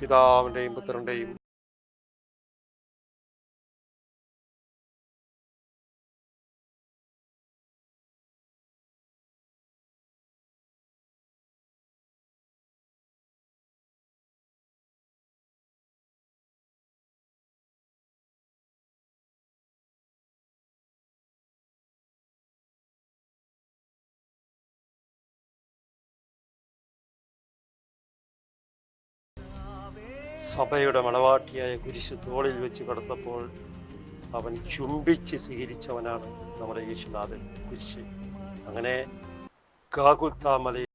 പിതാവിന്റെയും പുത്രന്റെയും സഭയുടെ മണവാട്ടിയായ കുരിശ് തോളിൽ വെച്ച് കിടന്നപ്പോൾ അവൻ ചുംബിച്ച് സ്വീകരിച്ചവനാണ് നമ്മുടെ യേശുനാഥൻ കുരിശ്. അങ്ങനെ കാകുൽത്താമല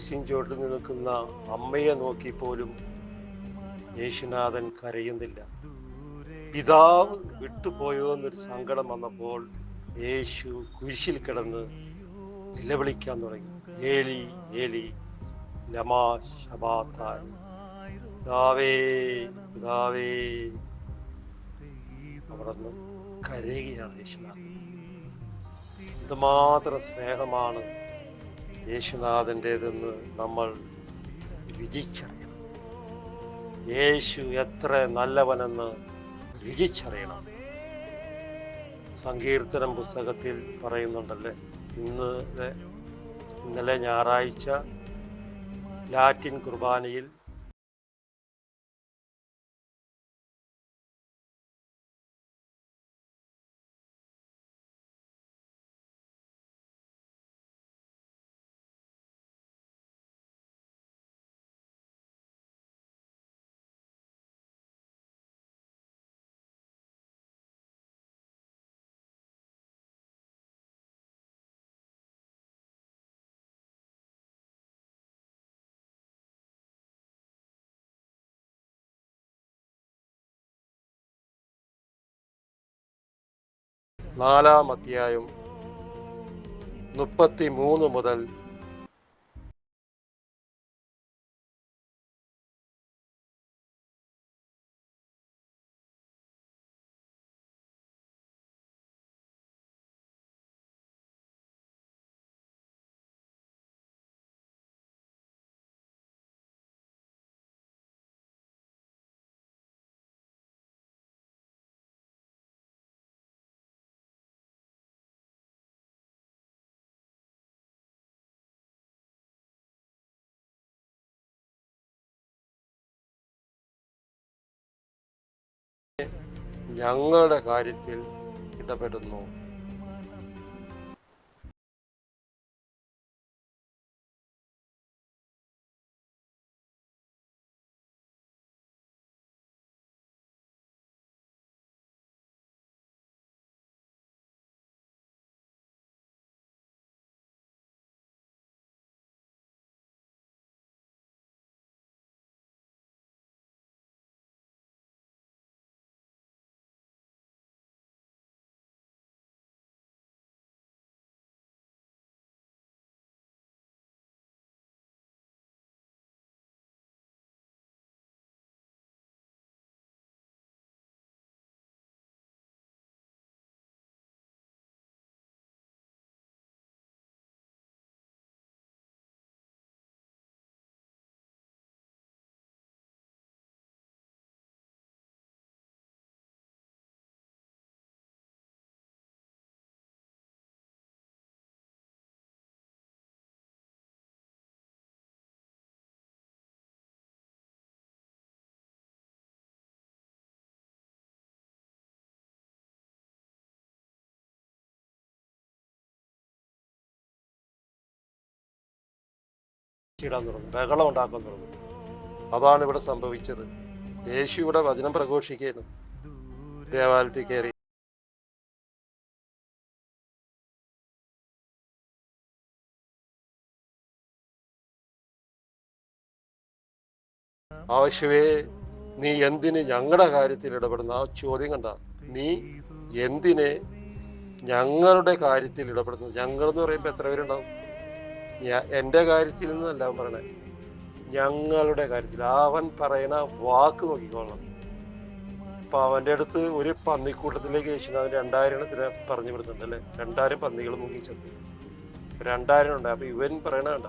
ചോട്ടിൽ നിൽക്കുന്ന അമ്മയെ നോക്കി പോലും യേശുനാഥൻ കരയുന്നില്ല. പിതാവ് വിട്ടുപോയോ എന്നൊരു സങ്കടം വന്നപ്പോൾ യേശു കുരിശിൽ കിടന്ന് നിലവിളിക്കാൻ തുടങ്ങി. ഏലി ഏലി ലമാ ശബാത്താൻ. പിതാവേ പിതാവേ. അവിടെ കരയുകയാണ് യേശുനാഥൻ. എന്തുമാത്രം സ്നേഹമാണ് യേശുനാഥന്റെതെന്ന് നമ്മൾ രുചിച്ചറിയണം. യേശു എത്ര നല്ലവനെന്ന് രുചിച്ചറിയണം. സങ്കീർത്തനം പുസ്തകത്തിൽ പറയുന്നുണ്ടല്ലേ ഇന്ന് ഇന്നലെ ഞായറാഴ്ച ലാറ്റിൻ കുർബാനയിൽ നാലാം അധ്യായം മുപ്പത്തി മൂന്ന് മുതൽ ഞങ്ങളുടെ കാര്യത്തിൽ ഇടപെടുന്നു. ഇടാൻ തുടങ്ങും ബഹളം ഉണ്ടാക്കാൻ തുടങ്ങും. അതാണ് ഇവിടെ സംഭവിച്ചത്. യേശുവിടെ വചനം പ്രഘോഷിക്കുന്നു. ദേവാലയത്തിൽ കയറി. ആവശ്യമേ നീ എന്തിന് ഞങ്ങളുടെ കാര്യത്തിൽ ഇടപെടുന്ന? ആ ചോദ്യം കണ്ട നീ എന്തിനെ ഞങ്ങളുടെ കാര്യത്തിൽ ഇടപെടുന്നു? ഞങ്ങൾ എന്ന് പറയുമ്പോ എത്ര പേരുണ്ടാവും? എന്റെ കാര്യത്തിൽ നിന്നല്ല പറയണേ. ഞങ്ങളുടെ കാര്യത്തിൽ. അവൻ പറയണ വാക്ക് നോക്കിക്കോളണം. അപ്പൊ അവന്റെ അടുത്ത് ഒരു പന്നിക്കൂട്ടത്തിലേക്ക് യേശുനാഥൻ രണ്ടായിരം എണ്ണത്തിന് പറഞ്ഞു വിടുന്നുണ്ട് അല്ലെ? രണ്ടായിരം പന്നികൾ മുങ്ങിച്ചത് രണ്ടായിരം ഉണ്ട്. അപ്പൊ ഇവൻ പറയണ കണ്ട?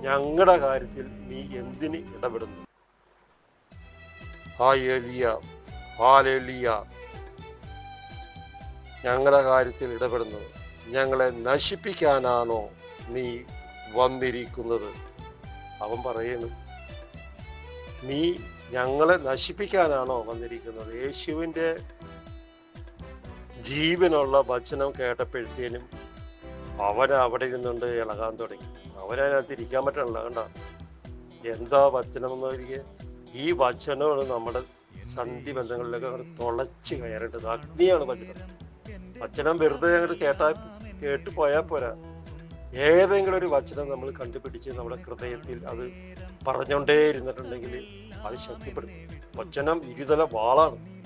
ഞങ്ങളുടെ കാര്യത്തിൽ നീ എന്തിന് ഇടപെടുന്നു? ആ എലിയ ഹാലെലിയ. ഞങ്ങളുടെ കാര്യത്തിൽ ഇടപെടുന്നത് ഞങ്ങളെ നശിപ്പിക്കാനാണോ നീ വന്നിരിക്കുന്നത്. അവൻ പറയുന്നു നീ ഞങ്ങളെ നശിപ്പിക്കാനാണോ വന്നിരിക്കുന്നത്? യേശുവിന്റെ ജീവനുള്ള വചനം കേട്ടപ്പോഴത്തേനും അവൻ അവിടെ ഇരുന്നുകൊണ്ട് ഇളകാൻ തുടങ്ങി. അവനതിനകത്ത് ഇരിക്കാൻ പറ്റണല്ലോ കണ്ട? എന്താ വചനം എന്ന് പറയുക ഈ വചനമാണ് നമ്മുടെ സന്ധി ബന്ധങ്ങളിലൊക്കെ അങ്ങോട്ട് തുളച്ച് കയറേണ്ടത്. അഗ്നിയാണ് വചനം. വചനം വെറുതെ അങ്ങോട്ട് കേട്ടാ കേട്ട് പോയാൽ പോരാ. ഏതെങ്കിലും ഒരു വചനം നമ്മൾ കണ്ടുപിടിച്ച് നമ്മുടെ ഹൃദയത്തിൽ അത് പറഞ്ഞുകൊണ്ടേ ഇരുന്നിട്ടുണ്ടെങ്കിൽ അത് ശക്തിപ്പെടും. വചനം ഇരുതല വാളാണ്.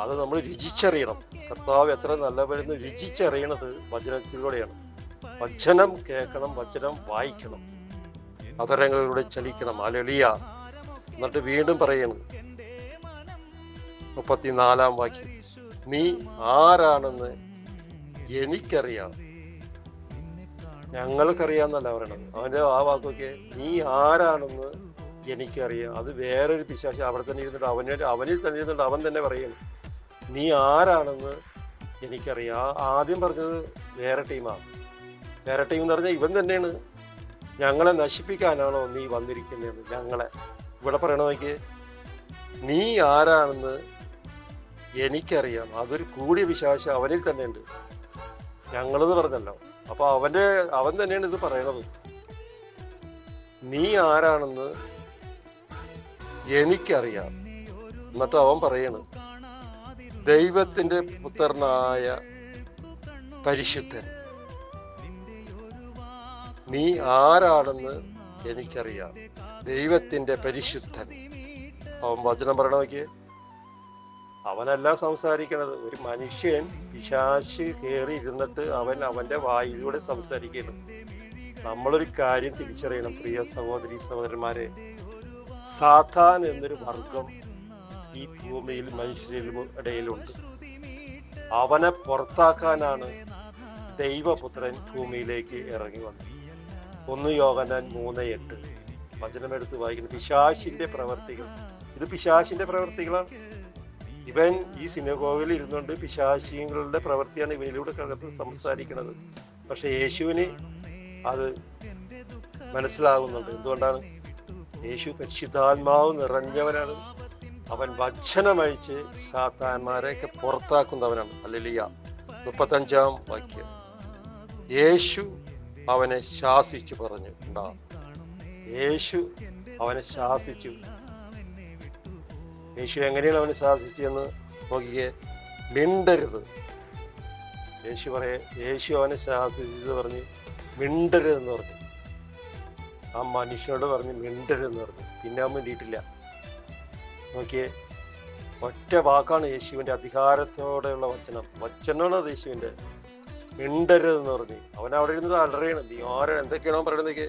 അത് നമ്മൾ രുചിച്ചറിയണം. കർത്താവ് എത്ര നല്ലവരെന്ന് രുചിച്ചറിയണത് വചനത്തിലൂടെയാണ്. വചനം കേൾക്കണം വചനം വായിക്കണം. അതരങ്ങളിലൂടെ ചലിക്കണം. അലളിയ എന്നിട്ട് വീണ്ടും പറയണം. മുപ്പത്തിനാലാം വാക്യം. നീ ആരാണെന്ന് എനിക്കറിയാം. ഞങ്ങൾക്കറിയാന്നല്ല പറയണത്. അവന്റെ ആ വാക്കൊക്കെ നീ ആരാണെന്ന് എനിക്കറിയാം. അത് വേറൊരു പിശാശ അവിടെ തന്നെ ഇരുന്നിട്ട് അവനെ അവനിൽ തന്നെ ഇരുന്നിട്ട് അവൻ തന്നെ പറയണം നീ ആരാണെന്ന് എനിക്കറിയാം. ആദ്യം പറഞ്ഞത് വേറെ ടീമാണ് വേറെ ടീം എന്ന് പറഞ്ഞാൽ ഇവൻ തന്നെയാണ്. ഞങ്ങളെ നശിപ്പിക്കാനാണോ നീ വന്നിരിക്കുന്നത് ഞങ്ങളെ? ഇവിടെ പറയണ നോക്കി നീ ആരാണെന്ന് എനിക്കറിയാം. അതൊരു കൂടിയ വിശ്വാസം അവനിൽ തന്നെ ഉണ്ട് ഞങ്ങളെന്ന് പറഞ്ഞല്ലോ. അപ്പൊ അവന്റെ അവൻ തന്നെയാണ് ഇത് പറയണത്. നീ ആരാണെന്ന് എനിക്കറിയാം. എന്നിട്ട് അവൻ പറയണ് ദൈവത്തിന്റെ പുത്രനായ പരിശുദ്ധൻ നീ ആരാണെന്ന് എനിക്കറിയാം. ദൈവത്തിന്റെ പരിശുദ്ധൻ. അവൻ വചനം പറയണ നോക്കിയേ. അവനല്ല സംസാരിക്കണത്. ഒരു മനുഷ്യൻ പിശാശ് കയറി ഇരുന്നിട്ട് അവൻ അവന്റെ വായിലൂടെ സംസാരിക്കണം നമ്മളൊരു കാര്യം തിരിച്ചറിയണം പ്രിയ സഹോദരി സഹോദരന്മാരെ. സാധാൻ എന്നൊരു വർഗം ഈ ഭൂമിയിൽ മനുഷ്യരിലും ഇടയിലുണ്ട്. അവനെ പുറത്താക്കാനാണ് ദൈവപുത്രൻ ഭൂമിയിലേക്ക് ഇറങ്ങി വന്നത്. ഒന്ന് യോഗനാൻ മൂന്ന് എട്ട്. വചനമെടുത്ത് വായിക്കുന്നു. പിശാശിന്റെ പ്രവർത്തികൾ. ഇത് പിശാശിന്റെ പ്രവർത്തികളാണ്. ഇവൻ ഈ സിനഗോഗിൽ ഇരുന്നുകൊണ്ട് പിശാശികളുടെ പ്രവൃത്തിയാണ് ഇവനിലൂടെ കകത്ത് സംസാരിക്കുന്നത് പക്ഷെ യേശുവിന് അത് മനസ്സിലാകുന്നുണ്ട്. എന്തുകൊണ്ടാണ്? യേശു പരിശുദ്ധാത്മാവ് നിറഞ്ഞവനാണ്. അവൻ വചനമഴിച്ച് സാത്താന്മാരെയൊക്കെ പുറത്താക്കുന്നവനാണ്. അല്ലിയ മുപ്പത്തഞ്ചാം വാക്യം. യേശു അവനെ ശാസിച്ചു പറഞ്ഞു. ഉണ്ടാ യേശു അവനെ ശാസിച്ചു. യേശു എങ്ങനെയാണ് അവന് സാധിച്ചതെന്ന് നോക്കിയേ മിണ്ടരുത്. യേശു പറയെ യേശു അവനെ ശാസിച്ചത് പറഞ്ഞ് മിണ്ടരുതെന്ന് പറഞ്ഞു. ആ മനുഷ്യനോട് പറഞ്ഞ് മിണ്ടരുതെന്ന് പറഞ്ഞു. പിന്നെ അവൻ വേണ്ടിയിട്ടില്ല നോക്കിയേ ഒറ്റ വാക്കാണ് യേശുവിന്റെ അധികാരത്തോടെയുള്ള വചനം. വചനമാണ് അത് യേശുവിന്റെ. മിണ്ടരുതെന്ന് പറഞ്ഞു. അവൻ അവിടെ ഇരുന്നിട്ട് അലറിയണം നീ ആരാണ്? എന്തൊക്കെയാണോ പറയണതൊക്കെ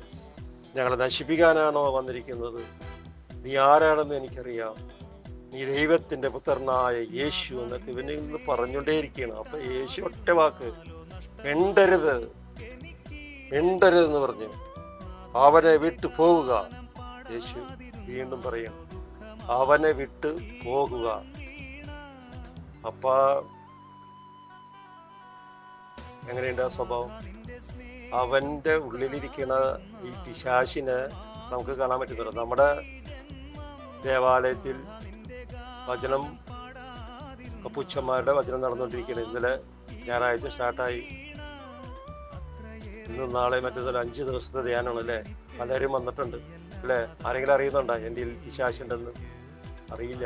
ഞങ്ങളെ നശിപ്പിക്കാനാണോ വന്നിരിക്കുന്നത്? നീ ആരാണെന്ന് എനിക്കറിയാം. നീ ദൈവത്തിന്റെ പുത്രനായ യേശു എന്നൊക്കെ ഇവനിൽ നിന്ന് പറഞ്ഞുകൊണ്ടേയിരിക്കുകയാണ്. അപ്പൊ യേശു ഒറ്റ വാക്ക് മിണ്ടരുത് എന്ന് പറഞ്ഞു. അവനെ വിട്ടു പോവുക യേശു വീണ്ടും പറയും അവനെ വിട്ട് പോകുക. അപ്പ എങ്ങനെയുണ്ട് ആ സ്വഭാവം? അവന്റെ ഉള്ളിലിരിക്കുന്ന ഈ പിശാശിനെ നമുക്ക് കാണാൻ പറ്റുന്നുണ്ട്. നമ്മുടെ ദേവാലയത്തിൽ വചനം കപ്പുച്ചന്മാരുടെ വചനം നടന്നുകൊണ്ടിരിക്കുകയാണ്. ഇന്നലെ ഞായറാഴ്ച സ്റ്റാർട്ടായി. ഇന്ന് നാളെ മറ്റേതൊരു അഞ്ച് ദിവസത്തെ ധ്യാനമാണ് അല്ലേ? പലരും വന്നിട്ടുണ്ട് അല്ലേ? ആരെങ്കിലും അറിയുന്നുണ്ടോ? എന്റെ പിശാശി ഉണ്ടെന്ന് അറിയില്ല.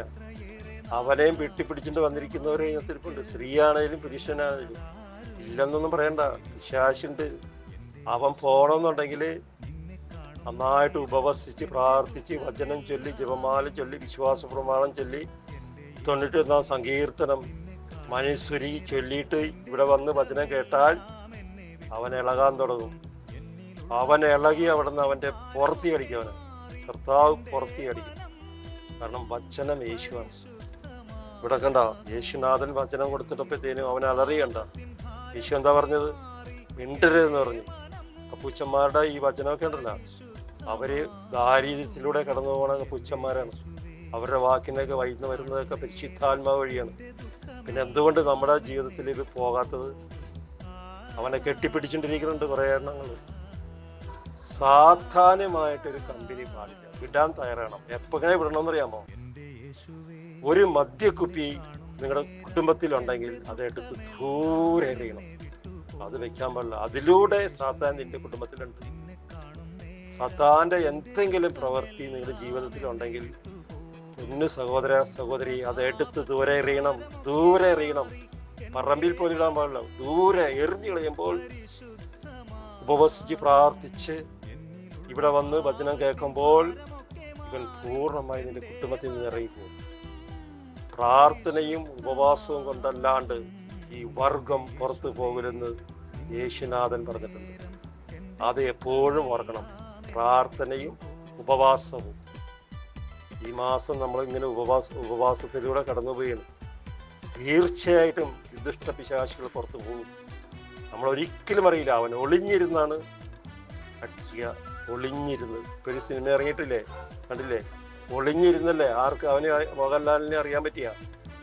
അവനെയും വെട്ടിപ്പിടിച്ചിട്ട് വന്നിരിക്കുന്നവരെ ഇതിനകത്തിരിപ്പുണ്ട് സ്ത്രീയാണേലും പുരുഷനാണേലും. ഇല്ലെന്നൊന്നും പറയണ്ട. പിശാശുണ്ട് അവൻ പോണമെന്നുണ്ടെങ്കിൽ നന്നായിട്ട് ഉപവസിച്ച് പ്രാർത്ഥിച്ച് വചനം ചൊല്ലി ജപമാല ചൊല്ലി വിശ്വാസ പ്രമാണം ചൊല്ലി തൊണ്ണൂറ്റൊന്നാം സങ്കീർത്തനം. മനുസ്വരി ചൊല്ലിയിട്ട് ഇവിടെ വന്ന് വചനം കേട്ടാൽ അവൻ ഇളകാൻ തുടങ്ങും. അവൻ ഇളകി അവിടെ നിന്ന് അവന്റെ പുറത്തി അടിക്കും അവനെ. കർത്താവ് പുറത്തി അടിക്കും. കാരണം വചനം യേശുവാണ്. ഇവിടെ കണ്ട യേശുനാഥൻ വചനം കൊടുത്തിട്ടപ്പോഴത്തേനും അവൻ അലറി കണ്ട യേശു എന്താ പറഞ്ഞത്? മിണ്ടരുതെന്ന് പറഞ്ഞു. കപ്പൂച്ചന്മാരുടെ ഈ വചനമൊക്കെ ഉണ്ടല്ലോ. അവർ ദാരിദ്ര്യത്തിലൂടെ കടന്നു പോകുന്ന കപ്പൂച്ചന്മാരാണ് അവരുടെ വാക്കിനൊക്കെ വൈകുന്ന വരുന്നതൊക്കെ പരിശുദ്ധാത്മാവ് വഴിയാണ്. പിന്നെ എന്തുകൊണ്ട് നമ്മുടെ ജീവിതത്തിൽ ഇത് പോകാത്തത്? അവനെ കെട്ടിപ്പിടിച്ചുകൊണ്ടിരിക്കുന്നുണ്ട് കുറേ എണ്ണങ്ങൾ സാധാരണമായിട്ടൊരു കമ്പനി പാടില്ല. വിടാൻ തയ്യാറാണോ എപ്പോഴേ വിടണമെന്നറിയാമോ? ഒരു മദ്യക്കുപ്പി നിങ്ങളുടെ കുടുംബത്തിലുണ്ടെങ്കിൽ അത് എടുത്ത് ദൂരെ എറിയണം. അത് വെക്കാൻ പാടില്ല. അതിലൂടെ സാത്താൻ നിന്റെ കുടുംബത്തിലുണ്ട്. സാത്താന്റെ എന്തെങ്കിലും പ്രവൃത്തി നിങ്ങളുടെ ജീവിതത്തിൽ ഉണ്ടെങ്കിൽ പൊന്നു സഹോദര സഹോദരി അത് എടുത്ത് ദൂരെ എറിയണം ദൂരെ എറിയണം. പറമ്പിൽ പോലും ഇടാൻ പാടില്ല. ദൂരെ എറിഞ്ഞു കളയുമ്പോൾ ഉപവസിച്ച് പ്രാർത്ഥിച്ച് ഇവിടെ വന്ന് ഭജനം കേൾക്കുമ്പോൾ ഇവൻ പൂർണമായി നിന്റെ കുടുംബത്തിൽ നിന്ന് ഇറങ്ങിപ്പോകും. പ്രാർത്ഥനയും ഉപവാസവും കൊണ്ടല്ലാണ്ട് ഈ വർഗം പുറത്തു പോകരുതെന്ന് യേശുനാഥൻ പറഞ്ഞിട്ടുണ്ട്. അത് എപ്പോഴും ഓർക്കണം. പ്രാർത്ഥനയും ഉപവാസവും. ഈ മാസം നമ്മൾ ഇങ്ങനെ ഉപവാസ ഉപവാസത്തിലൂടെ കടന്നുപോയാണ് തീർച്ചയായിട്ടും ദുഷ്ട പിശാശികൾ പുറത്തു പോകും. നമ്മൾ ഒരിക്കലും അറിയില്ല. അവൻ ഒളിഞ്ഞിരുന്നാണ് അടിക്കുക. ഒളിഞ്ഞിരുന്ന്. ഇപ്പോൾ ഒരു സിനിമ ഇറങ്ങിയിട്ടില്ലേ? കണ്ടില്ലേ? ഒളിഞ്ഞിരുന്നല്ലേ? ആർക്ക് അവന് മോഹൻലാലിനെ അറിയാൻ പറ്റിയ?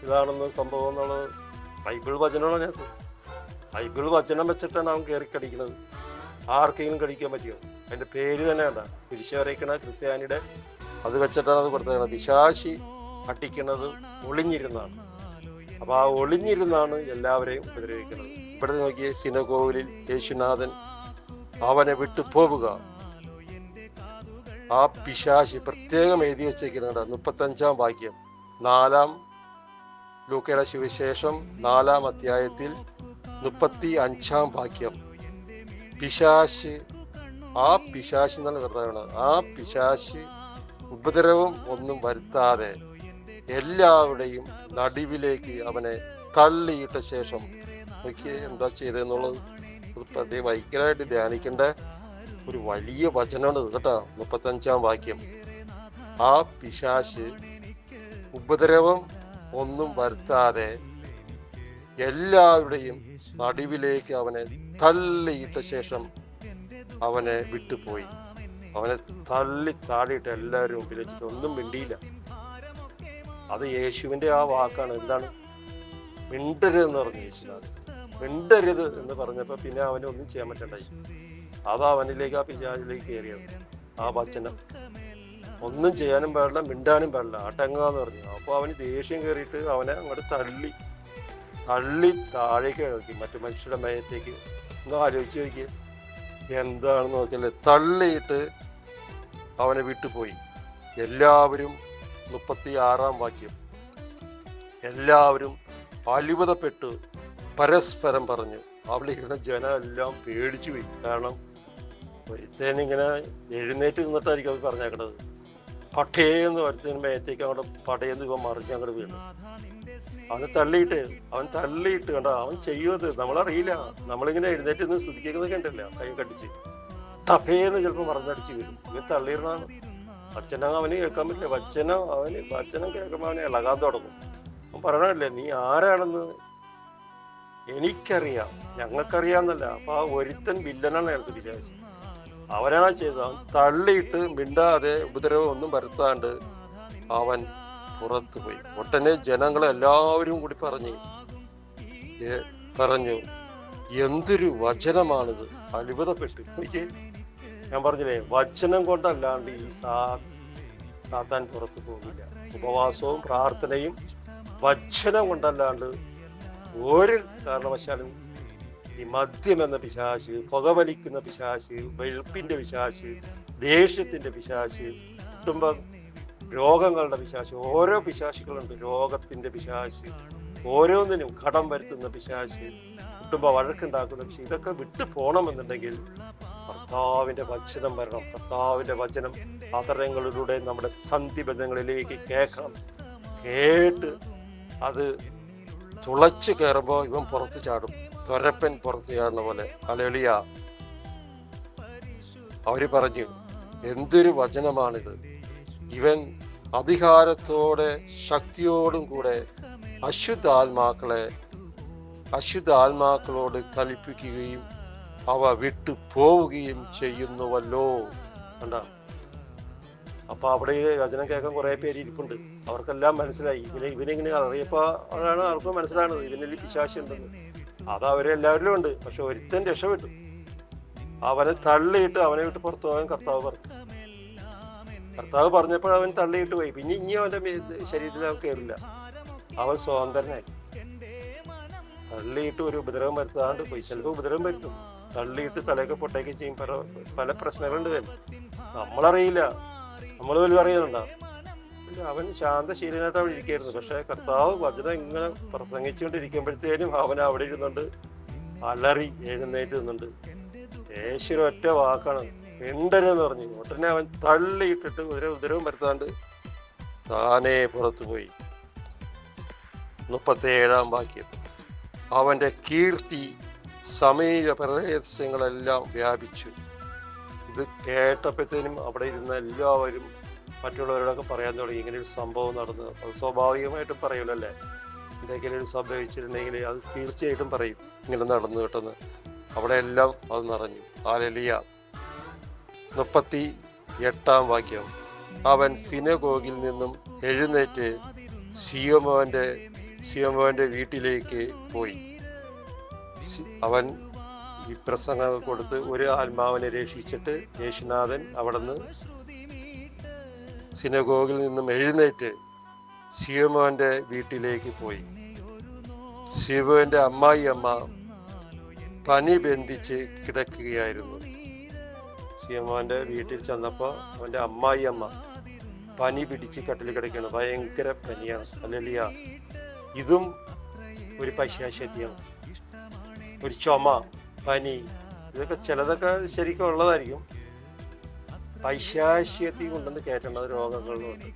ഇതാണെന്ന് സംഭവം എന്നുള്ളത് ബൈബിൾ വചനമാണ് അതിനകത്ത്. ബൈബിൾ വചനം വെച്ചിട്ടാണ് അവൻ കയറി കടിക്കുന്നത്. ആർക്കെങ്കിലും കടിക്കാൻ പറ്റിയോ? അതിന്റെ പേര് തന്നെ വേണ്ട കുരിശ് ക്രിസ്ത്യാനിയുടെ അത് വെച്ചിട്ടാണ് അത് കൊടുത്തത്. പിശാശി അട്ടിക്കുന്നത് ഒളിഞ്ഞിരുന്നാണ്. അപ്പൊ ആ ഒളിഞ്ഞിരുന്നാണ് എല്ലാവരെയും ഉപദ്രവിക്കുന്നത്. ഇവിടെ നോക്കിയ സിനഗോവിലിൽ യേശുനാഥൻ അവനെ വിട്ടു പോവുക. ആ പിശാശി പ്രത്യേകം എഴുതി വെച്ചേക്കുന്നുണ്ട് മുപ്പത്തഞ്ചാം വാക്യം. നാലാം ലൂക്കയുടെ സുവിശേഷം നാലാം അധ്യായത്തിൽ മുപ്പത്തി അഞ്ചാം വാക്യം. പിശാശ് ആ പിശാശ് എന്നുള്ള കർത്താവാണ്. ആ പിശാശ് ഉപദ്രവം ഒന്നും വരുത്താതെ എല്ലാവരുടെയും നടുവിലേക്ക് അവനെ തള്ളിയിട്ട ശേഷം എനിക്ക് എന്താ ചെയ്തതെന്നുള്ളത് പ്രത്യേകം പ്രതി ഭയങ്കരമായിട്ട് ധ്യാനിക്കേണ്ട ഒരു വലിയ വചനമാണ് കേട്ടോ മുപ്പത്തഞ്ചാം വാക്യം. ആ പിശാശ് ഉപദ്രവം ഒന്നും വരുത്താതെ എല്ലാവരുടെയും നടുവിലേക്ക് അവനെ തള്ളിയിട്ട ശേഷം അവനെ വിട്ടുപോയി. അവനെ തള്ളി താടിയിട്ട് എല്ലാവരും മുമ്പിൽ ഒന്നും മിണ്ടിയില്ല. അത് യേശുവിന്റെ ആ വാക്കാണ്. എന്താണ്? മിണ്ടരുത് എന്ന് പറഞ്ഞു യേശുനാഥ് മിണ്ടരുത് എന്ന് പറഞ്ഞപ്പോൾ പിന്നെ അവനെ ഒന്നും ചെയ്യാൻ പറ്റണ്ടായി. അത് അവനിലേക്ക് ആ പിശാചിലേക്ക് കയറിയത്. ആ വചനം. ഒന്നും ചെയ്യാനും പാടില്ല മിണ്ടാനും പാടില്ല. അടങ്ങാന്ന് പറഞ്ഞു. അപ്പോൾ അവന് ദേഷ്യം കയറിയിട്ട് അവനെ അങ്ങോട്ട് തള്ളി. തള്ളി താഴേക്ക് നോക്കി. മറ്റു മനുഷ്യരുടെ മയത്തേക്ക് ഒന്ന് ആലോചിച്ച് നോക്കിയേ. എന്താണെന്ന് നോക്കിയാൽ തള്ളിയിട്ട് അവനെ വിട്ടുപോയി എല്ലാവരും മുപ്പത്തി ആറാം വാക്യം. എല്ലാവരും അത്ഭുതപ്പെട്ട് പരസ്പരം പറഞ്ഞു അവിടെ ഇരുന്ന ജനം എല്ലാം പേടിച്ചു പോയി. കാരണം ഒരുത്തേൻ ഇങ്ങനെ എഴുന്നേറ്റ് നിന്നിട്ടായിരിക്കും അത് പറഞ്ഞേക്കണത്. പട്ടേന്ന് ഒരുത്തേന് മേത്തേക്ക് അവിടെ പടയെന്ന് ഇവ മറിഞ്ഞ് അങ്ങോട്ട് വീണു. അവന് തള്ളിയിട്ട് അവൻ തള്ളിയിട്ട് കണ്ടോ അവൻ ചെയ്യുന്നത് നമ്മളറിയില്ല. നമ്മളിങ്ങനെ എഴുന്നേറ്റ് നിന്ന് സ്തുതിക്കുന്നതൊക്കെ ഉണ്ടല്ലോ കൈ കടിച്ച്. ടഫേന്ന് ചിലപ്പോൾ മറന്നടിച്ച് വീഴും ഇവൻ തള്ളിയിരുന്നാണ് വച്ചനം അവന് കേൾക്കാൻ പറ്റില്ല. അച്ഛന അവന് അച്ഛനും കേൾക്കുമ്പോൾ അവനെ ഇളകാൻ തുടങ്ങും. അവൻ പറയണല്ലേ നീ ആരാണെന്ന് എനിക്കറിയാം. ഞങ്ങൾക്കറിയാന്നല്ല അപ്പൊ ആ ഒരുത്തൻ വില്ലനാണ് അയാൾക്ക് വിചാരിച്ചത്. അവനാണ് ചെയ്തത്. അവൻ തള്ളിയിട്ട് മിണ്ടാതെ ഉപദ്രവം ഒന്നും വരുത്താണ്ട് അവൻ പുറത്തു പോയി. ഒട്ടനെ ജനങ്ങളെല്ലാവരും കൂടി പറഞ്ഞു പറഞ്ഞു എന്തൊരു വചനമാണിത്. അത്ഭുതപ്പെട്ടു. എനിക്ക് ഞാൻ പറഞ്ഞില്ലേ വചനം കൊണ്ടല്ലാണ്ട് ഈ സാ സാത്താൻ പുറത്തു പോകില്ല ഉപവാസവും പ്രാർത്ഥനയും വചനം കൊണ്ടല്ലാണ്ട് ഒരു കാരണവശാലും ഈ മദ്യം എന്ന പിശാശ് പുകവലിക്കുന്ന പിശാശ് വെളുപ്പിന്റെ പിശാശ് ദേഷ്യത്തിന്റെ പിശാശ് കുടുംബ രോഗങ്ങളുടെ പിശാശ് ഓരോ പിശാശുകളുണ്ട് രോഗത്തിന്റെ പിശാശ് ഓരോന്നിനും കടം വരുത്തുന്ന പിശാശ് കുടുംബ വഴക്കുണ്ടാക്കുന്ന പിശാശ് ഇതൊക്കെ വിട്ടു പോകണമെന്നുണ്ടെങ്കിൽ കർത്താവിന്റെ വചനം വരണം. കർത്താവിന്റെ വചനം അതരങ്ങളിലൂടെ നമ്മുടെ സന്ധി ബന്ധങ്ങളിലേക്ക് കേൾക്കണം. കേട്ട് അത് തുളച്ചു കയറുമ്പോൾ ഇവൻ പുറത്തു ചാടും. തൊരപ്പൻ പുറത്ത് ചാടുന്ന പോലെ. അലളിയ അവർ പറഞ്ഞു എന്തൊരു വചനമാണിത്. ഇവൻ അധികാരത്തോടെ ശക്തിയോടും കൂടെ അശുദ്ധാത്മാക്കളെ അശുദ്ധാത്മാക്കളോട് കൽപ്പിക്കുകയും അവ വിട്ടു പോവുകയും ചെയ്യുന്നുവല്ലോ. കണ്ട? അപ്പൊ അവിടെ ഈ വചനം കേൾക്കാൻ കുറെ പേര് ഇരിപ്പുണ്ട്. അവർക്കെല്ലാം മനസ്സിലായി. ഇവനെ ഇവനെങ്ങനെ അറിയപ്പോ ആണ് ആർക്കും മനസ്സിലാണത് ഇവനിൽ പിശാശി ഉണ്ടെന്ന്. അത് അവരെല്ലാവരിലും ഉണ്ട്. പക്ഷെ ഒരുത്തൻ രക്ഷപ്പെട്ടു. അവനെ തള്ളിയിട്ട് അവനെ വിട്ട് പുറത്തു പോകാൻ കർത്താവ് പറഞ്ഞു. കർത്താവ് പറഞ്ഞപ്പോൾ അവൻ തള്ളിയിട്ട് പോയി. പിന്നെ ഇനി അവന്റെ ശരീരത്തിൽ അവൻ കയറില്ല അവൻ സ്വതന്ത്രനായി. തള്ളിയിട്ട് ഒരു ഉപദ്രവം വരുത്താണ്ട് പോയി. ചിലപ്പോൾ ഉപദ്രവം വരുത്തും. തള്ളിയിട്ട് തലയൊക്കെ പൊട്ടയൊക്കെ ചെയ്യും. പല പല പ്രശ്നങ്ങളുണ്ട് ഇതിൽ. നമ്മളറിയില്ല. നമ്മൾ വലുത് അറിയുന്നുണ്ടോ? അവൻ ശാന്തശീലനായിട്ട് അവിടെ ഇരിക്കായിരുന്നു. പക്ഷെ കർത്താവ് വചനം ഇങ്ങനെ പ്രസംഗിച്ചുകൊണ്ടിരിക്കുമ്പോഴത്തേനും അവൻ അവിടെ ഇരുന്നുണ്ട് അലറി എഴുന്നേറ്റ് നിന്നുണ്ട്. യേശുര ഒറ്റ വാക്കാണ്. മിണ്ടരുതെന്ന് പറഞ്ഞു. ഉടനെ അവൻ തള്ളിയിട്ടിട്ട് ഒരു ഉദരവും വരുത്താണ്ട് താനേ പുറത്തു പോയി മുപ്പത്തേഴാം വാക്യം. അവന്റെ കീർത്തി സമീപ പ്രദേശങ്ങളെല്ലാം വ്യാപിച്ചു. ഇത് കേട്ടപ്പോഴത്തേനും അവിടെ ഇരുന്ന എല്ലാവരും മറ്റുള്ളവരോടൊക്കെ പറയാൻ തുടങ്ങി. ഇങ്ങനെ ഒരു സംഭവം നടന്നു. അത് സ്വാഭാവികമായിട്ടും പറയുമല്ലേ എന്തെങ്കിലും ഒരു സംഭവിച്ചിട്ടുണ്ടെങ്കിൽ അത് തീർച്ചയായിട്ടും പറയും. ഇങ്ങനെ നടന്നു കിട്ടുന്നു. അവിടെ എല്ലാം അത് നിറഞ്ഞു. ആലലിയ മുപ്പത്തി എട്ടാം വാക്യം. അവൻ സിനഗോഗിൽ നിന്നും എഴുന്നേറ്റ് സിയോമോന്റെ സിയോമോന്റെ വീട്ടിലേക്ക് പോയി. അവൻ ഈ പ്രസംഗം കൊടുത്ത് ഒരു ആത്മാവിനെ രക്ഷിച്ചിട്ട് യേശുനാഥൻ അവിടുന്ന് സിനഗോഗിൽ നിന്നും എഴുന്നേറ്റ് ശിവമോന്റെ വീട്ടിലേക്ക് പോയി. ശിവന്റെ അമ്മായി അമ്മ പനി ബന്ധിച്ച് കിടക്കുകയായിരുന്നു. ശിവമോന്റെ വീട്ടിൽ ചെന്നപ്പോ അവന്റെ അമ്മായി അമ്മ പനി പിടിച്ച് കട്ടിൽ കിടക്കുകയാണ്. ഭയങ്കര പനിയാണ്. അല്ലിയ ഇതും ഒരു പൈശാശക്തിയാണ് ഒരു ചുമ പനി. ഇതൊക്കെ ചിലതൊക്കെ ശരിക്കും ഉള്ളതായിരിക്കും. പൈശാശ്യത്തി കൊണ്ടുവന്ന് കയറ്റുന്ന രോഗങ്ങളുണ്ട്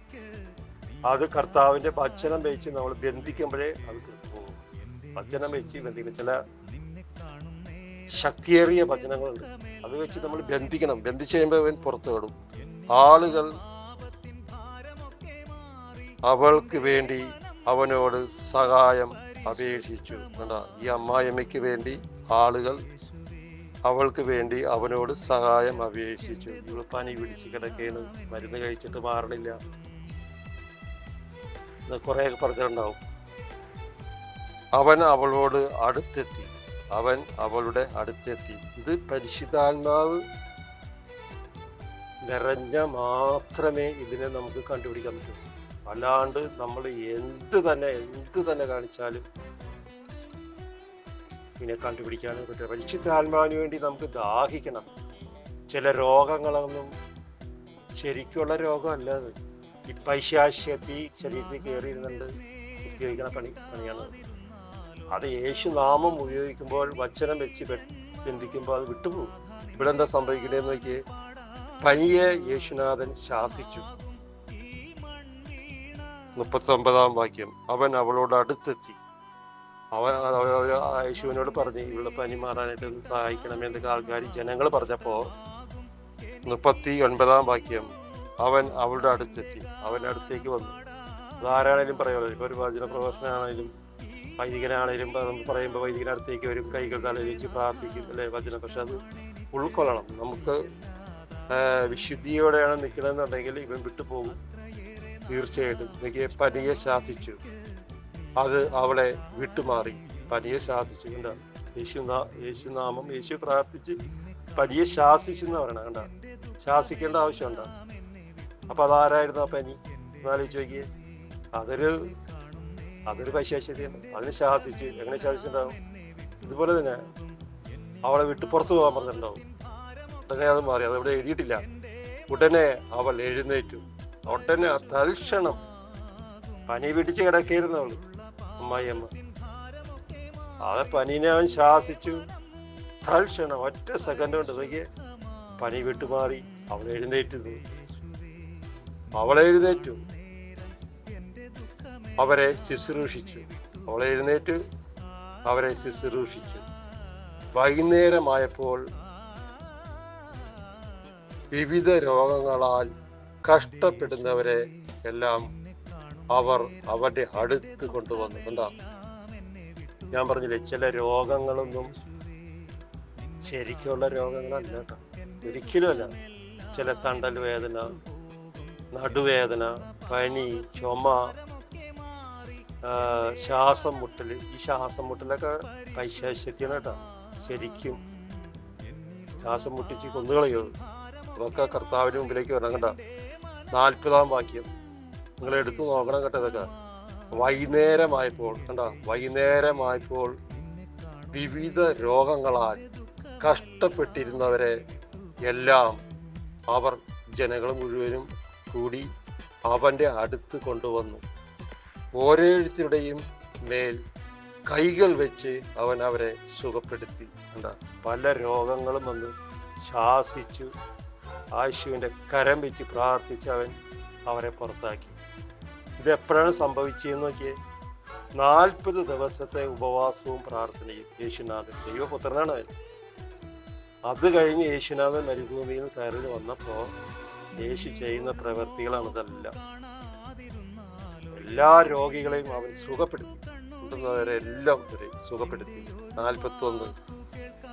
അത് കർത്താവിന്റെ ഭക്ഷണം വെച്ച് നമ്മൾ ബന്ധിക്കുമ്പോഴേ അത് പോകും. ഭക്ഷണം വെച്ച് ബന്ധിക്കും. ചില ശക്തിയേറിയ ഭജനങ്ങളുണ്ട് അത് വെച്ച് നമ്മൾ ബന്ധിക്കണം. ബന്ധിച്ചു കഴിയുമ്പോൾ അവൻ പുറത്തു വിടും. ആളുകൾ അവൾക്ക് വേണ്ടി അവനോട് സഹായം അപേക്ഷിച്ചു. കണ്ട? ഈ അമ്മായിമ്മയ്ക്ക് വേണ്ടി ആളുകൾ അവൾക്ക് വേണ്ടി അവനോട് സഹായം അപേക്ഷിച്ചു. ഇവൾ പനി പിടിച്ച് കിടക്കുകയാണ് മരുന്ന് കഴിച്ചിട്ട് മാറണില്ല. കുറെ പറഞ്ഞിട്ടുണ്ടാവും. അവൻ അവളോട് അടുത്തെത്തി. അവൻ അവളുടെ അടുത്തെത്തി. ഇത് പരിശുദ്ധാത്മാവ് നിറഞ്ഞ മാത്രമേ ഇതിനെ നമുക്ക് കണ്ടുപിടിക്കാൻ പറ്റൂ. അല്ലാണ്ട് നമ്മൾ എന്ത് തന്നെ എന്ത് തന്നെ കാണിച്ചാലും ഇതിനെ കണ്ടുപിടിക്കാൻ പറ്റില്ല. പരിശുദ്ധാത്മാവിന് വേണ്ടി നമുക്ക് ദാഹിക്കണം. ചില രോഗങ്ങളൊന്നും ശരിക്കുള്ള രോഗമല്ല അത്. ഈ പൈശാശ്യത്തി ശരീരത്തിൽ കയറിയിരുന്നുണ്ട് ഉപയോഗിക്കണ പണി പണിയാണ്. അത് യേശു നാമം ഉപയോഗിക്കുമ്പോൾ വചനം വെച്ച് ബന്ധിക്കുമ്പോൾ അത് വിട്ടുപോകും. ഇവിടെ എന്താ സംഭവിക്കണേന്ന് നോക്കിയേ. പനിയെ യേശുനാഥൻ ശാസിച്ചു. മുപ്പത്തി ഒമ്പതാം വാക്യം. അവൻ അവളോട് അടുത്തെത്തി. അവൻ യേശുവിനോട് പറഞ്ഞു ഇവളുടെ പനി മാറാനായിട്ട് സഹായിക്കണം സഹായിക്കണമേ എന്നൊക്കെ ആൾക്കാർ ജനങ്ങൾ പറഞ്ഞപ്പോ മുപ്പത്തി ഒൻപതാം വാക്യം അവൻ അവളുടെ അടുത്തെത്തി. അവന്റെ അടുത്തേക്ക് വന്നു. അതാരാണേലും പറയുമല്ലോ ഇപ്പൊ ഒരു വചന പ്രഭാഷണമാണേലും വൈദികനാണേലും പ- പറയുമ്പോൾ വൈദികനടുത്തേക്ക് വരും കൈകൾ തലയിലേക്ക് പ്രാർത്ഥിക്കും അല്ലെ? വചനം. പക്ഷെ അത് ഉൾക്കൊള്ളണം. നമുക്ക് വിശുദ്ധിയോടെയാണ് നിൽക്കണമെന്നുണ്ടെങ്കിൽ ഇവൻ വിട്ടുപോകും. തീർച്ചയായിട്ടും. എനിക്ക് പനിയെ ശാസിച്ചു. അത് അവളെ വിട്ടുമാറി. പനിയെ ശാസിച്ചു. കണ്ട? യേശു നാ- യേശു പ്രാർത്ഥിച്ച് പനിയെ ശാസിച്ചു എന്ന് പറയണ. കണ്ട? ശാസിക്കേണ്ട ആവശ്യമുണ്ടോ? അപ്പൊ അതാരായിരുന്നു ആ പനി? എന്നാലോചിച്ച് നോക്കിയേ. അതൊരു അതൊരു പൈശാശ്യതയാണ് അതിനെ ശാസിച്ച് എങ്ങനെ ശാസിച്ചിട്ടുണ്ടാവും? ഇതുപോലെ തന്നെ അവളെ വിട്ട് പുറത്തു പോകാൻ പറഞ്ഞിട്ടുണ്ടാവും. ഉടനെ അത് മാറി. അതവിടെ എഴുതിയിട്ടില്ല. ഉടനെ അവൾ എഴുന്നേറ്റു. ഉടനെ തൽക്ഷണം പനി പിടിച്ച് കിടക്കായിരുന്നു അവൾ അത് പനീനെ അവൻ ശാസിച്ചു. തൽക്ഷണം ഒറ്റ സെക്കൻഡ് കൊണ്ട് നോക്കിയേ പനി വിട്ടുമാറി അവൾ എഴുന്നേറ്റ്. അവൾ എഴുന്നേറ്റു. അവരെ ശുശ്രൂഷിച്ചു. അവൾ എഴുന്നേറ്റ്. അവരെ ശുശ്രൂഷിച്ചു. വൈകുന്നേരമായപ്പോൾ വിവിധ രോഗങ്ങളാൽ കഷ്ടപ്പെടുന്നവരെ എല്ലാം അവർ അവരുടെ അടുത്ത് കൊണ്ടുവന്നു. എന്താ? ഞാൻ പറഞ്ഞില്ലേ ചില രോഗങ്ങളൊന്നും ശരിക്കുള്ള രോഗങ്ങളല്ല കേട്ടോ. ഒരിക്കലും അല്ല. ചില തണ്ടൽ വേദന നടുവേദന പനി ചുമ ശ്വാസം മുട്ടൽ ഈ ശ്വാസം മുട്ടലൊക്കെ പൈശാശ്യത്തിയാണ് കേട്ടോ. ശരിക്കും ശ്വാസം മുട്ടിച്ച് കൊന്നുകളയോ അതൊക്കെ കർത്താവിന് മുമ്പിലേക്ക് വരണം കണ്ട നാൽപ്പതാം വാക്യം. നിങ്ങൾ എടുത്തു നോക്കണം കേട്ടോ ഇതൊക്കെ. വൈകുന്നേരമായപ്പോൾ കണ്ട? വൈകുന്നേരമായപ്പോൾ വിവിധ രോഗങ്ങളാൽ കഷ്ടപ്പെട്ടിരുന്നവരെ എല്ലാം അവർ ജനങ്ങൾ മുഴുവനും കൂടി അവന്റെ അടുത്ത് കൊണ്ടുവന്നു. ഓരോരുത്തരുടെയും മേൽ കൈകൾ വെച്ച് അവൻ അവരെ സുഖപ്പെടുത്തി. കണ്ട? പല രോഗങ്ങളും വന്ന് ശാസിച്ചു. ആശുവിന്റെ കരം വെച്ച് പ്രാർത്ഥിച്ച് അവൻ അവരെ പുറത്താക്കി. ഇതെപ്പോഴാണ് സംഭവിച്ചതെന്ന് നോക്കിയേ. നാൽപ്പത് ദിവസത്തെ ഉപവാസവും പ്രാർത്ഥനയും യേശുനാഥൻ ദൈവപുത്രനാണ് അവൻ. അത് കഴിഞ്ഞ് യേശുനാഥൻ മരുഭൂമിയിൽ കയറി വന്നപ്പോ യേശു ചെയ്യുന്ന പ്രവൃത്തികളാണ് ഇതെല്ലാം. എല്ലാ രോഗികളെയും അവൻ സുഖപ്പെടുത്തി. കൊണ്ടുവന്നവരെല്ലാം അവരെ സുഖപ്പെടുത്തി. നാൽപ്പത്തി ഒന്ന്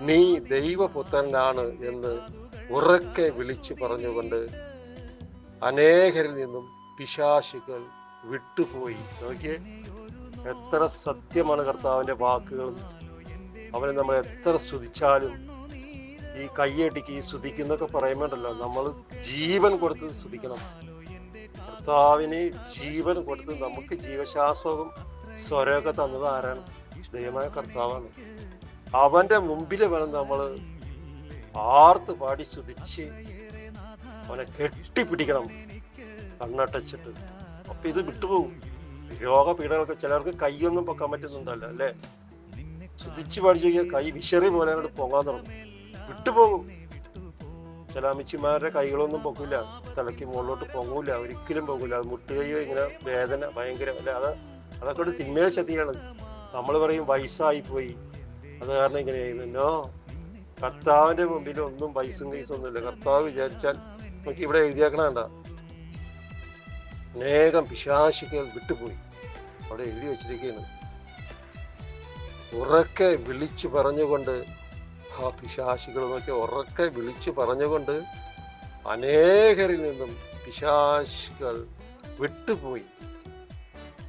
നീ ദൈവപുത്രനാണ് എന്ന് ഉറക്കെ വിളിച്ചു പറഞ്ഞുകൊണ്ട് അനേകരിൽ നിന്നും പിശാശികൾ വിട്ടുപോയി. നോക്കിയേ എത്ര സത്യമാണ് കർത്താവിന്റെ വാക്കുകൾ. അവനെ നമ്മൾ എത്ര സ്തുതിച്ചാലും ഈ കയ്യടിക്ക് ഈ സ്തുതിക്കുന്നൊക്കെ പറയുമ്പോണ്ടല്ലോ നമ്മൾ ജീവൻ കൊടുത്ത് സ്തുതിക്കണം. കർത്താവിന് ജീവൻ കൊടുത്ത് നമുക്ക് ജീവശ്വാസവും സ്വരമൊക്കെ തന്നത് ആരാണ്? ദൈവമായ കർത്താവാണ്. അവന്റെ മുമ്പിൽ വേണം നമ്മൾ ആർത്ത് പാടി സ്തുതിച്ച് അവനെ കെട്ടിപ്പിടിക്കണം കണ്ണട്ടച്ചിട്ട് അപ്പൊ ഇത് വിട്ടുപോകും. രോഗപീഠകൾക്ക് ചിലർക്ക് കൈയൊന്നും പൊക്കാൻ പറ്റുന്നുണ്ടല്ലോ ശുതിച്ച് പാടി കഴിഞ്ഞാൽ കൈ വിശറി പോലെ അങ്ങോട്ട് പൊങ്ങാൻ തുടങ്ങും. വിട്ടുപോകും. ചില അമിച്ചിമാരുടെ കൈകളൊന്നും പൊക്കില്ല തലയ്ക്ക് മുകളിലോട്ട് പൊങ്ങൂല ഒരിക്കലും പൊങ്ങൂല. അത് മുട്ടുകയോ ഇങ്ങനെ വേദന ഭയങ്കര അല്ലെ? അത് അതൊക്കെ ഒരു സിനിമയുടെ ശക്തിയാണ് നമ്മൾ പറയും വയസ്സായി പോയി അത് കാരണം ഇങ്ങനെ നോ കർത്താവിന്റെ മുമ്പിൽ ഒന്നും പൈസയും കൈസും ഒന്നുമില്ല കർത്താവ് വിചാരിച്ചാൽ നമുക്ക് ഇവിടെ എഴുതിയാക്കണണ്ട അനേകം പിശാശികൾ വിട്ടുപോയി. അവിടെ എഴുതി വെച്ചിരിക്കുകയാണ്. ഉറക്കെ വിളിച്ചു പറഞ്ഞുകൊണ്ട് ആ പിശാശികൾ നോക്കി ഉറക്കെ വിളിച്ചു പറഞ്ഞുകൊണ്ട് അനേകരിൽ നിന്നും പിശാശികൾ വിട്ടുപോയി.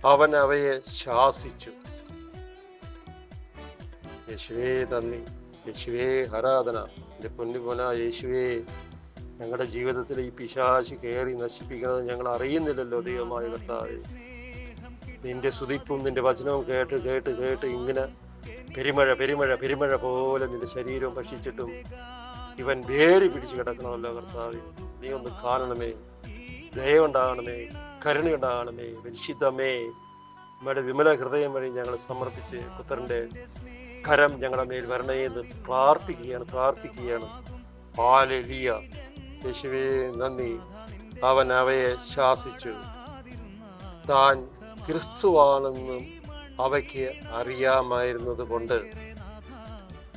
അവൻ അവയെ ശാസിച്ചു. യേശുവേ നന്ദി. യേശുവേ ആരാധന. എന്റെ പൊന്നുപോല യേശുവേ ഞങ്ങളുടെ ജീവിതത്തിൽ ഈ പിശാശി കയറി നശിപ്പിക്കുന്നത് ഞങ്ങൾ അറിയുന്നില്ലല്ലോ ദൈവമായ കർത്താവ്. നിന്റെ സ്തുതിപ്പും നിന്റെ വചനവും കേട്ട് കേട്ട് കേട്ട് ഇങ്ങനെ പെരുമഴ പെരുമഴ പെരുമഴ പോലെ നിന്റെ ശരീരം ഭക്ഷിച്ചിട്ടും ഇവൻ വേര് പിടിച്ചു കിടക്കണമല്ലോ കർത്താവ്. നീ ഒന്ന് കാണണമേ ദയവുണ്ടാകണമേ കരുണയുണ്ടാകണമേ പരിശുദ്ധമേ നമ്മുടെ വിമല ഹൃദയം വഴി ഞങ്ങൾ സമർപ്പിച്ച് പുത്രന്റെ കരം ഞങ്ങളുടെ മേൽ വരണേ എന്ന് പ്രാർത്ഥിക്കുകയാണ്. പ്രാർത്ഥിക്കുകയാണ് യേശുവേ നന്ദി. അവൻ അവയെ ശാസിച്ചു. താൻ ക്രിസ്തുവാണെന്നും അവയ്ക്ക് അറിയാമായിരുന്നത് കൊണ്ട്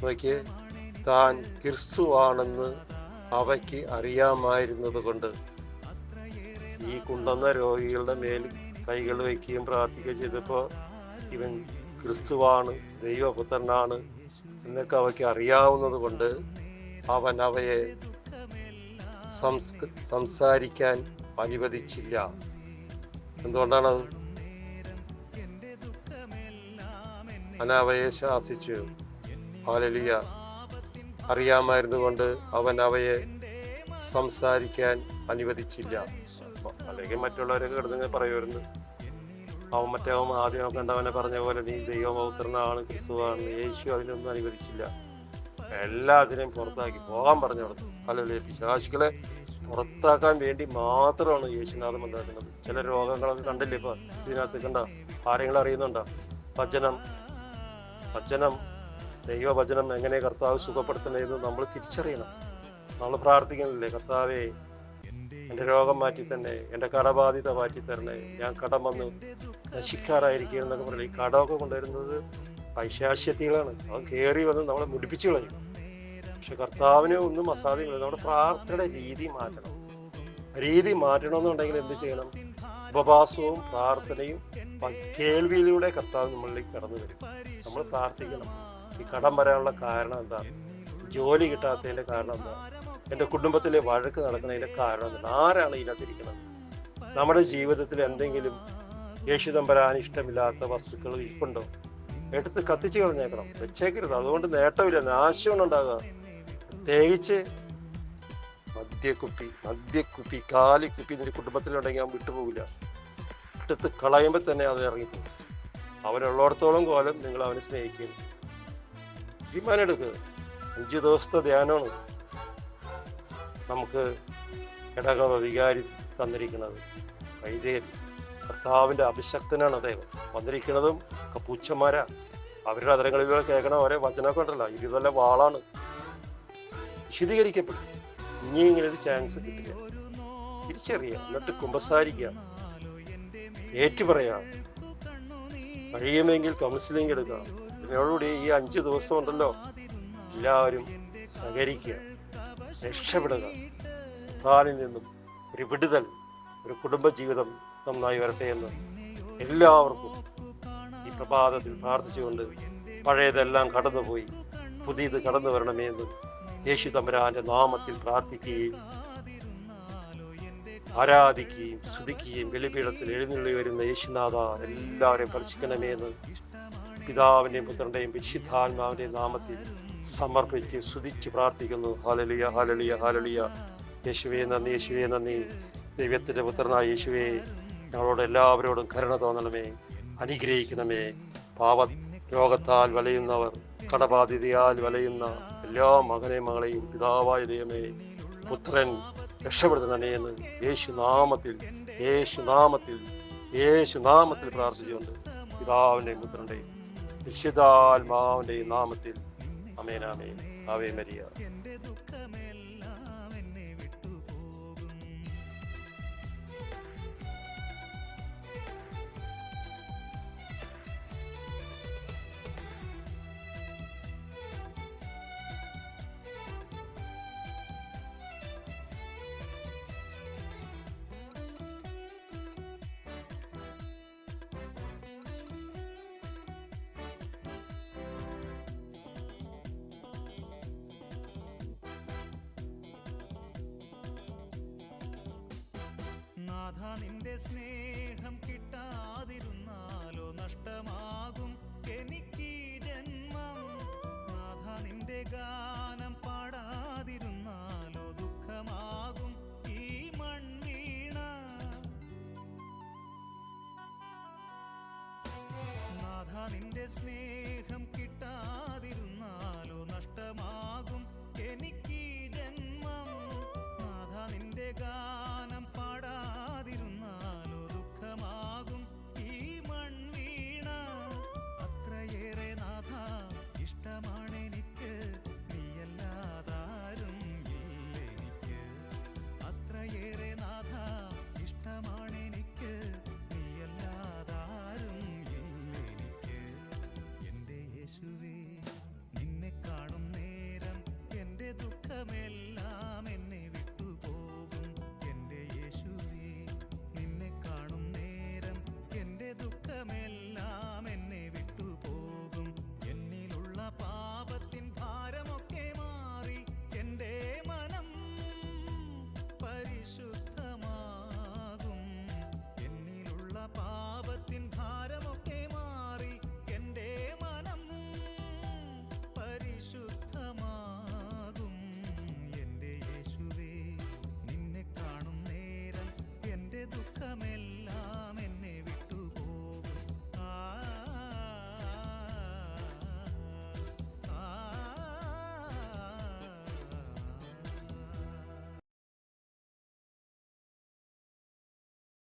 നോക്കിയേ താൻ ക്രിസ്തുവാണെന്ന് അവയ്ക്ക് അറിയാമായിരുന്നത് കൊണ്ട് ഈ കുണ്ടുന്ന രോഗികളുടെ മേൽ കൈകൾ വയ്ക്കുകയും പ്രാർത്ഥിക്കുകയും ചെയ്തപ്പോൾ ഇവൻ ക്രിസ്തുവാണ് ദൈവപുത്രനാണ് എന്നൊക്കെ അവയ്ക്ക് അറിയാവുന്നത് കൊണ്ട് അവൻ അവയെ സംസ്ക സംസാരിക്കാൻ അനുവദിച്ചില്ല. എന്തുകൊണ്ടാണത്? അനവയെ ശാസിച്ചു. ഹാലലിയ അറിയാമായിരുന്നു കൊണ്ട് അവൻ അവയെ സംസാരിക്കാൻ അനുവദിച്ചില്ല. അല്ലെങ്കിൽ മറ്റുള്ളവരൊക്കെ കിടന്നിങ്ങനെ പറയുമായിരുന്നു. അവൻ മറ്റേ അവൻ ആദ്യം കണ്ടവനെ പറഞ്ഞ പോലെ നീ ദൈവപൗത്രനാണ് ക്രിസ്തുവാണ് യേശു അതിനൊന്നും അനുവദിച്ചില്ല. എല്ലാത്തിനെയും പുറത്താക്കി പോകാൻ പറഞ്ഞു കൊടുത്തു. അല്ലല്ലേ പിശാശികളെ പുറത്താക്കാൻ വേണ്ടി മാത്രമാണ് യേശുനാഥം ഉണ്ടാക്കുന്നത് ചില രോഗങ്ങളൊക്കെ കണ്ടില്ല ഇപ്പൊ? ഇതിനകത്ത് കണ്ട കാര്യങ്ങൾ അറിയുന്നുണ്ടോ? ഭജനം ഭജനം ദൈവഭജനം എങ്ങനെ കർത്താവ് സുഖപ്പെടുത്തണേന്ന് നമ്മൾ തിരിച്ചറിയണം. നമ്മൾ പ്രാർത്ഥിക്കണില്ലേ കർത്താവേ എന്റെ രോഗം മാറ്റി തന്നെ എന്റെ കടബാധ്യത മാറ്റി തരണേ ഞാൻ കടം വന്ന് നശിക്കാറായിരിക്കും എന്നൊക്കെ പറഞ്ഞു ഈ കടമൊക്കെ കൊണ്ടുവരുന്നത് പൈശാശ്യത്തികളാണ്. അവൻ കയറി വന്ന് നമ്മളെ മുടിപ്പിച്ചു കളയും. പക്ഷെ കർത്താവിനെ ഒന്നും അസാധ്യമില്ല. നമ്മുടെ പ്രാർത്ഥനയുടെ രീതി മാറ്റണം. രീതി മാറ്റണമെന്നുണ്ടെങ്കിൽ എന്ത് ചെയ്യണം? ഉപവാസവും പ്രാർത്ഥനയും കേൾവിയിലൂടെ കർത്താവ് നമ്മളിലേക്ക് കടന്നു വരും. നമ്മൾ പ്രാർത്ഥിക്കണം. ഈ കടം വരാനുള്ള കാരണം എന്താ? ജോലി കിട്ടാത്തതിന്റെ കാരണം എന്താ? എന്റെ കുടുംബത്തിലെ വഴക്ക് നടക്കുന്നതിന്റെ കാരണം എന്താണ് ആരാണ് ഇതിനകത്തിരിക്കുന്നത്? നമ്മുടെ ജീവിതത്തിൽ എന്തെങ്കിലും യേശുദമ്പരാൻ ഇഷ്ടമില്ലാത്ത വസ്തുക്കൾ ഇരിപ്പുണ്ടോ? എടുത്ത് കത്തിച്ച് കളഞ്ഞേക്കണം. വെച്ചേക്കരുത്. അതുകൊണ്ട് നേട്ടമില്ല. നാശമാണ് ഉണ്ടാകുക. പ്രത്യേകിച്ച് മദ്യക്കുപ്പി മദ്യക്കുപ്പി കാലിക്കുപ്പി നിന്റെ കുടുംബത്തിലുണ്ടെങ്കിൽ അവൻ വിട്ടുപോകില്ല. എടുത്ത് കളയുമ്പോൾ തന്നെ അത് ഇറങ്ങിപ്പോകും. അവനുള്ളിടത്തോളം കോലം നിങ്ങൾ അവനെ സ്നേഹിക്കുന്നു തീരുമാനം എടുക്കുക അഞ്ചു ദിവസത്തെ ധ്യാനമാണ്. നമുക്ക് ഘടക വികാരി തന്നിരിക്കുന്നത്. വൈദ്യൻ കർത്താവിന്റെ അഭിശക്തനാണ് അദ്ദേഹം വന്നിരിക്കുന്നതും കപ്പൂച്ചന്മാരാ അവരുടെ അതരങ്ങളിലൂടെ കേൾക്കണ ഓരോ വചനമൊക്കെ ഉണ്ടല്ലോ. ഇരുതല്ല വാളാണ്. വിശദീകരിക്കപ്പെടും. ഇനി ഇങ്ങനെ ഒരു ചാൻസ് കിട്ടില്ല. തിരിച്ചറിയുക എന്നിട്ട് കുമ്പസാരിക്കുക ഏറ്റു പറയാ. കഴിയുമെങ്കിൽ കൗൺസിലിംഗ് എടുക്കുക ഇതിനോടുകൂടി ഈ അഞ്ചു ദിവസം ഉണ്ടല്ലോ. എല്ലാവരും സഹകരിക്കുക. രക്ഷപ്പെടുക. താനിൽ നിന്നും ഒരു വിടുതൽ ഒരു കുടുംബജീവിതം നന്നായി വരട്ടെ എന്ന് എല്ലാവർക്കും ഈ പ്രഭാതത്തിൽ പ്രാർത്ഥിച്ചുകൊണ്ട് പഴയതെല്ലാം കടന്നുപോയി പുതിയത് കടന്നു വരണമേ എന്ന് യേശു തമ്പുരാന്റെ നാമത്തിൽ പ്രാർത്ഥിക്കുകയും ആരാധിക്കുകയും സ്തുതിക്കുകയും വെളിപീഠത്തിൽ എഴുന്നള്ളി വരുന്ന യേശുനാഥ എല്ലാവരെയും പരിശിക്കണമേ എന്ന് പിതാവിന്റെയും പുത്രന്റെയും വിശുദ്ധാത്മാവിന്റെയും നാമത്തിൽ സമർപ്പിച്ച് സ്തുതിച്ച് പ്രാർത്ഥിക്കുന്നു. ഹാലലിയ ഹാലലിയ ഹാലലിയ യേശുവേ നന്ദി യേശുവേ നന്ദി. ദൈവത്തിന്റെ പുത്രനായ യേശുവേ ഞങ്ങളോട് എല്ലാവരോടും കരുണ തോന്നണമേ. അനുഗ്രഹിക്കണമേ. പാവ രോഗത്താൽ വലയുന്നവർ കടബാധിതയാൽ വലയുന്ന എല്ലാ മകനെ മകളെയും പിതാവായ ദൈവമേ പുത്രൻ രക്ഷപ്പെടുത്തണമേ യേശുനാമത്തിൽ യേശുനാമത്തിൽ യേശുനാമത്തിൽ യേശു നാമത്തിൽ പ്രാർത്ഥിച്ചുകൊണ്ട് പിതാവിന്റെയും പുത്രന്റെയും വിശുദ്ധാത്മാവിന്റെയും നാമത്തിൽ അമേനാമേ ആവേ മരിയ നിന്റെ സ്നേഹം കിട്ടാതിരുന്നാലോ നഷ്ടമാകും എനിക്ക് ജന്മം. നാഥ നിന്റെ ഗാനം പാടാതിരുന്നാലോ ദുഃഖമാകും ഈ മണ്ണീണ നാഥ നിന്റെ സ്നേഹം